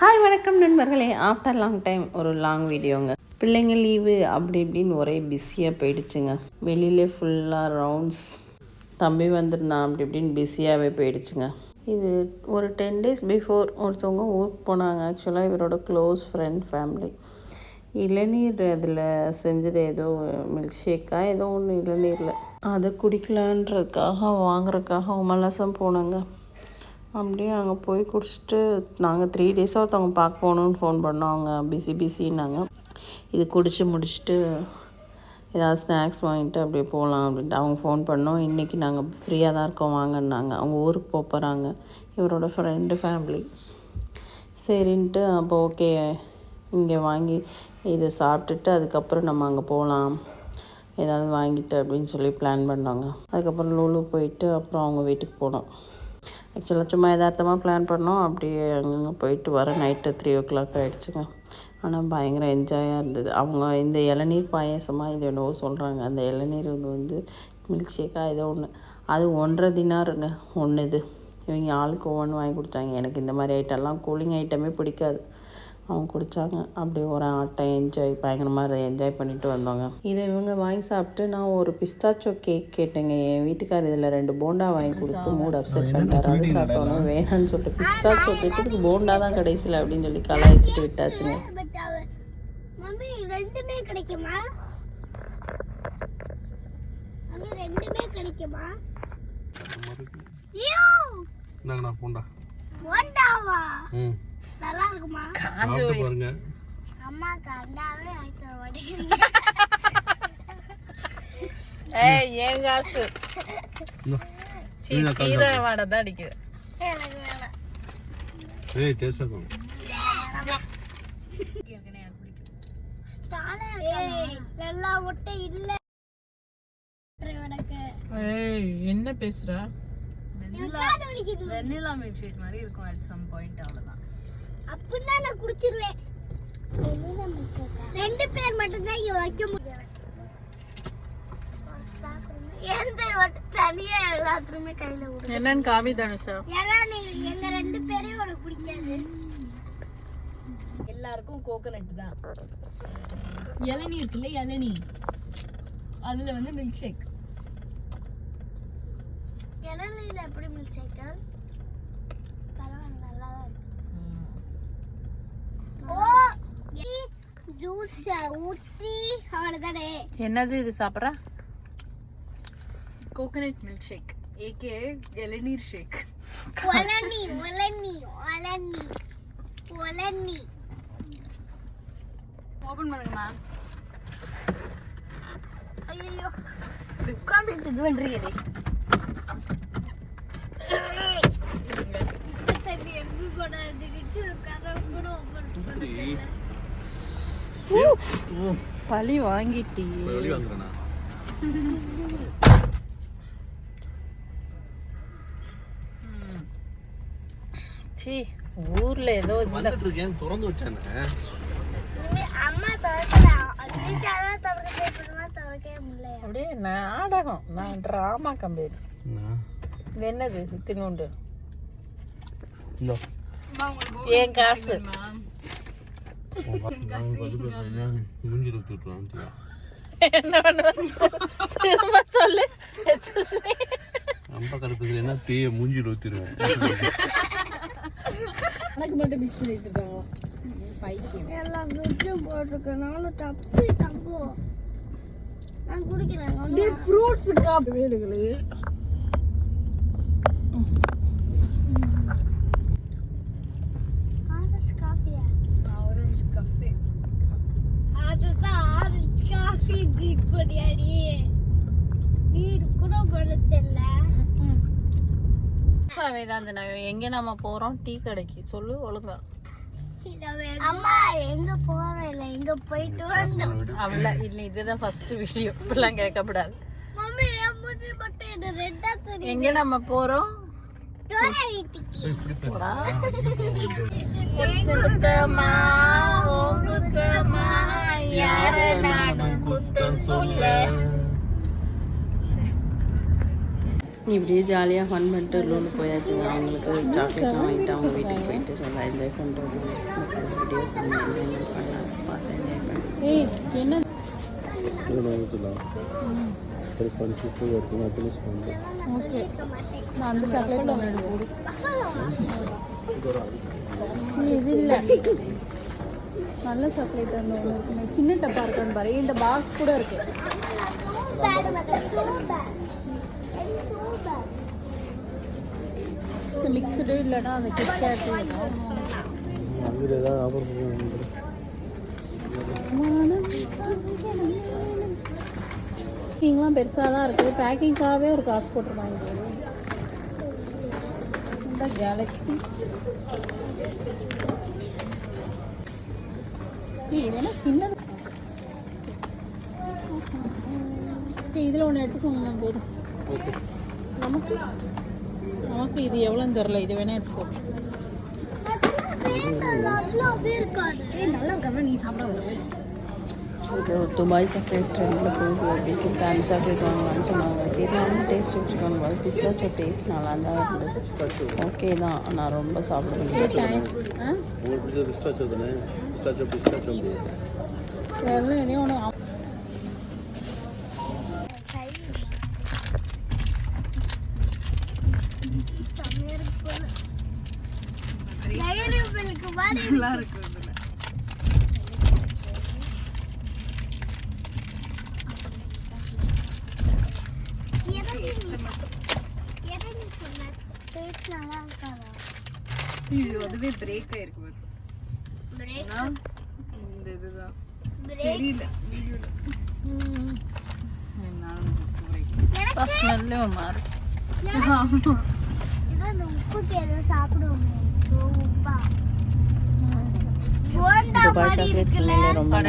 Hi வணக்கம் நண்பர்களே. After long time ஒரு லாங் வீடியோங்க பிள்ளைங்க லீவு அப்படி இப்படின்னு ஒரே பிஸியாக போயிடுச்சுங்க. வெளியிலே ஃபுல்லாக ரவுண்ட்ஸ் தம்பி வந்திருந்தான் அப்படி இப்படின்னு பிஸியாகவே போயிடுச்சுங்க. இது ஒரு டென் டேஸ் பிஃபோர் ஒருத்தவங்க ஊருக்கு போனாங்க. ஆக்சுவலாக இவரோட க்ளோஸ் ஃப்ரெண்ட் ஃபேமிலி இளநீர் அதில் செஞ்சது ஏதோ மில்க் ஷேக்கா ஏதோ ஒன்று இளநீரில். அதை குடிக்கலான்றதுக்காக வாங்குறதுக்காக உமலசம் போனாங்க. அப்படியே அங்கே போய் குடிச்சிட்டு நாங்கள் த்ரீ டேஸாக ஒருத்தவங்க பார்க்க போகணுன்னு ஃபோன் பண்ணோம். அவங்க பிஸி பிஸின்னாங்க இது குடித்து முடிச்சுட்டு ஏதாவது ஸ்நாக்ஸ் வாங்கிட்டு அப்படியே போகலாம் அப்படின்ட்டு அவங்க ஃபோன் பண்ணோம். இன்றைக்கி நாங்கள் ஃப்ரீயாக தான் இருக்கோம் வாங்கன்னாங்க. அவங்க ஊருக்கு போக போகிறாங்க இவரோட ஃப்ரெண்டு ஃபேமிலி சரின்ட்டு அப்போ ஓகே இங்கே வாங்கி இதை சாப்பிட்டுட்டு அதுக்கப்புறம் நம்ம அங்கே போகலாம். ஏதாவது வாங்கிட்டு அப்படின்னு சொல்லி பிளான் பண்ணாங்க. அதுக்கப்புறம் லூலு போயிட்டு அப்புறம் அவங்க வீட்டுக்கு போனோம். ஆக்சுவலாக சும்மா யதார்த்தமாக பிளான் பண்ணோம். அப்படியே அங்கங்கே போயிட்டு வர நைட்டு த்ரீ ஓ கிளாக் ஆகிடுச்சுங்க ஆனால் பயங்கர என்ஜாயாக இருந்தது. அவங்க இந்த இளநீர் பாயாசமாக இது என்னவோ சொல்கிறாங்க அந்த இளநீர் இது வந்து மில்க் ஷேக்காக ஏதோ ஒன்று அது ஒன்றரை தினாருங்க. ஒன்று இது. இவங்க ஆளுக்கு ஒவ்வொன்று வாங்கி கொடுத்தாங்க. எனக்கு இந்த மாதிரி ஐட்டம்லாம் கூலிங் ஐட்டமே பிடிக்காது. அவங்க குடித்தாங்க அப்படியே ஒரு ஆட்டம் என்ஜாய் பயங்கரமாக என்ஜாய் பண்ணிட்டு வந்தோங்க. இதை இவங்க வாங்கி சாப்பிட்டு நான் ஒரு பிஸ்தாச்சோ கேக் கேட்டேங்க. என் வீட்டுக்கார் இதில் ரெண்டு போண்டா வாங்கி கொடுத்து மூட் அப்செட் பண்ணிட்டாரு அது சாப்பிட்டோன்னா வேணான்னு சொல்லிட்டு பிஸ்தாச்சோ கேட்டதுக்கு போண்டா தான் கடைசியில் அப்படின்னு சொல்லி கலாய்ச்சிட்டு விட்டாச்சுங்க. ரெண்டுமே கிடைக்குமா? ரெண்டுமே கிடைக்குமா? ஐயோ! இந்தாங்கண்ணா போண்டா. ஒண்டாவா ம். நல்லா இருக்குமா சாப்பிட்டு பாருங்க. அம்மாக்கு அண்டாவே வாங்கி தர மாட்டேங்கிறீங்க ஏய் ஏன் காசு? இந்தா. சீரை வாடை தான் அடிக்குது. எனக்கு வேணாம். ஏய் டேஸ்டாக இருக்கும் ஸ்டாலே நல்லா முட்டை இல்ல. உனக்கு ஏய் என்ன பேசுற? வலிக்குது. வெண்ணிலா மில்க் ஷேக் மாதிரி இருக்கும் அட் சம் பாயிண்ட் அப்படின்னா நான் குடிச்சிருவேன். ரெண்டு பேர் மட்டும்தான் இங்க வைக்க முடியும். என்னன்னு காமி தனுஷா? ஏன்னா நீ எங்க ரெண்டு பேரையும் உனக்கு பிடிக்காது. எல்லாருக்கும் கோகனட் தான். இளநீ இருக்குல்ல இளநீ அதுல வந்து மில்க் ஷேக் இளநீர் எப்படி மில்க் ஷேக்கர் பரவாயில்ல நல்லா தான் இருக்கு ஓ ஜூஸ் ஊத்தி அவ்வளவுதானே. என்னது இது சாப்பிட்ற? கோகனட் மில்க் ஷேக் ஏகே இளநீர் ஷேக் ஒலனி ஒலனி ஒலனி ஒலனி ஓபன் பண்ணுங்க மேம் ஐயோ உட்காந்துக்கிட்டு இது பண்றீங்க தண்ணி கதை கூட open பழி வாங்கிட்டி சி ஊர்ல ஏதோ இந்த வந்துட்டு இருக்கேன் திறந்து வச்சானே. அம்மா அப்படியே நாடகம். நான் ட்ராமா கம்பெனி? இது என்னது? இத்தினூண்டு இந்தா. ஏன் காசு? என்ன பண்ணுவது திரும்ப சொல்லு. ரொம்ப கடுப்பு இல்லைன்னா தீய மூஞ்சில ஊத்திடுவேன் எனக்கு மட்டும் மிக்ஸ் பண்ணி வச்சிருக்காங்க பைத்தியம் எல்லாம் வெஜ்ஜும் போட்டிருக்கனால தப்பு தப்பு நான் குடிக்கிறேன் ஃப்ரூட்ஸ் காப்பி வேணுங்களே ஆரஞ்சு காஃபியா ஆரஞ்சு கஃபே. அதுதான் ஆரஞ்சு காஃபி பீட் பண்ணியாடி பீட் கூட பண்ண தெரியல வேதாந்தனா எங்க நம்ம போறோம்? டீ கடைக்கு. சொல்லு ஒழுங்கா. அம்மா எங்க போறோம் இல்ல? எங்க போயிட்டு வந்தோம். அவள இல்ல இதுதான் ஃபர்ஸ்ட் வீடியோ இப்பெல்லாம் தெரியும் எங்க நம்ம போறோம். குத்தமா ஓ குத்தமா யார நானும் குத்தம் சொல்ல இப்படியே ஜாலியாக ஃபன் பண்ணிட்டு லூலு போயாச்சுங்க அவங்களுக்கு சாக்லேட் வாங்கிட்டு அவங்க வீட்டுக்கு போயிட்டு நல்லா என்ஜாய் பண்ணுறது வீடியோஸ் பண்ணலாம் பார்த்து என்ஜாய் பண்ணி. ஏய் என்ன சரி படிச்சு போய் இருக்கும் ஹாப்பினஸ் பண்ணுறேன் ஓகே. நான் அந்த சாக்லேட் ஒன்று நீ இது இல்லை. நல்ல சாக்லேட் அந்த ஒன்று இருக்குமே. சின்ன டப்பா இருக்கான்னு பாரு. இந்த பாக்ஸ் கூட இருக்கு. இந்த மிக்சடு இல்லைன்னா அந்த கிட்கேட் அங்கே ஏதாவது ஆஃபர் பண்ணுவாங்க பேக்கிங்லாம் பெருசாக தான் இருக்குது. பேக்கிங்காகவே ஒரு காசு போட்டுருவாங்க இந்த கேலக்ஸி இது என்ன சின்னது? சரி இதில் ஒன்று எடுத்துக்கோங்க போதும். நமக்கு? நமக்கு இது எவ்வளோன்னு தெரில இது வேணா எடுத்துக்கோ. நல்லா நீ சாப்பிட துபாய் சாக்லேட் ட்ரெண்டில் போகுது அப்படின்ட்டு அந்த சாக்லேட் வாங்கலாம்னு சொன்னாங்க. சரி நானும் டேஸ்ட் வச்சுக்கோங்க போது பிஸ்தாச்சோ டேஸ்ட் நல்லா தான் இருந்தது. ஓகே தான். ஆனால் ரொம்ப சாப்பிட முடியல டைம் ஆ உங்களுக்கு பிடிச்சது பிஸ்டாச்சோ தானே பிஸ்டாச்சோ பிஸ்டாச்சோ எல்லாம் எதையும் ஒன்று நயனங்களுக்கு மாதிரி நல்லா இருக்கு இறங்கி இறங்கி சொன்ன டேஸ்ட் நல்லா இருக்காதா ஐயோ அதுவே பிரேக் ஆயிருக்கு பாரு. பிரேக் இந்த இதுதான். பிரேக் தெரியல வீடியோல எனக்கு? ஸ்மெல்லே ஒரு மாதிரி இதான் இந்த உப்புக்கு ஏதோ சாப்பிடுவோமே உப்பா. ரொம்ப